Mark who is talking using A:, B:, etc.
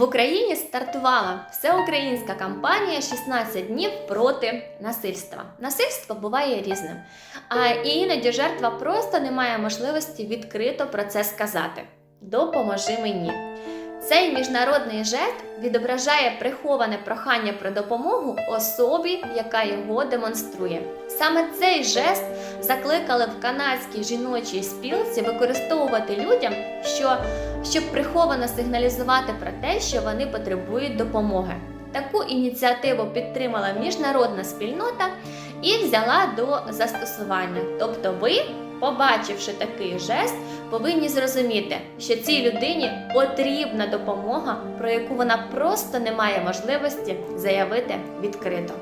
A: В Україні стартувала всеукраїнська кампанія «16 днів проти насильства. Насильство буває різним, а іноді жертва просто не має можливості відкрито про це сказати. Допоможи мені. Цей міжнародний жест відображає приховане прохання про допомогу особі, яка його демонструє. Саме цей жест закликали в канадській жіночій спілці використовувати людям, що щоб приховано сигналізувати про те, що вони потребують допомоги. Таку ініціативу підтримала міжнародна спільнота і взяла до застосування. Тобто, ви, побачивши такий жест, повинні зрозуміти, що цій людині потрібна допомога, про яку вона просто не має можливості заявити відкрито.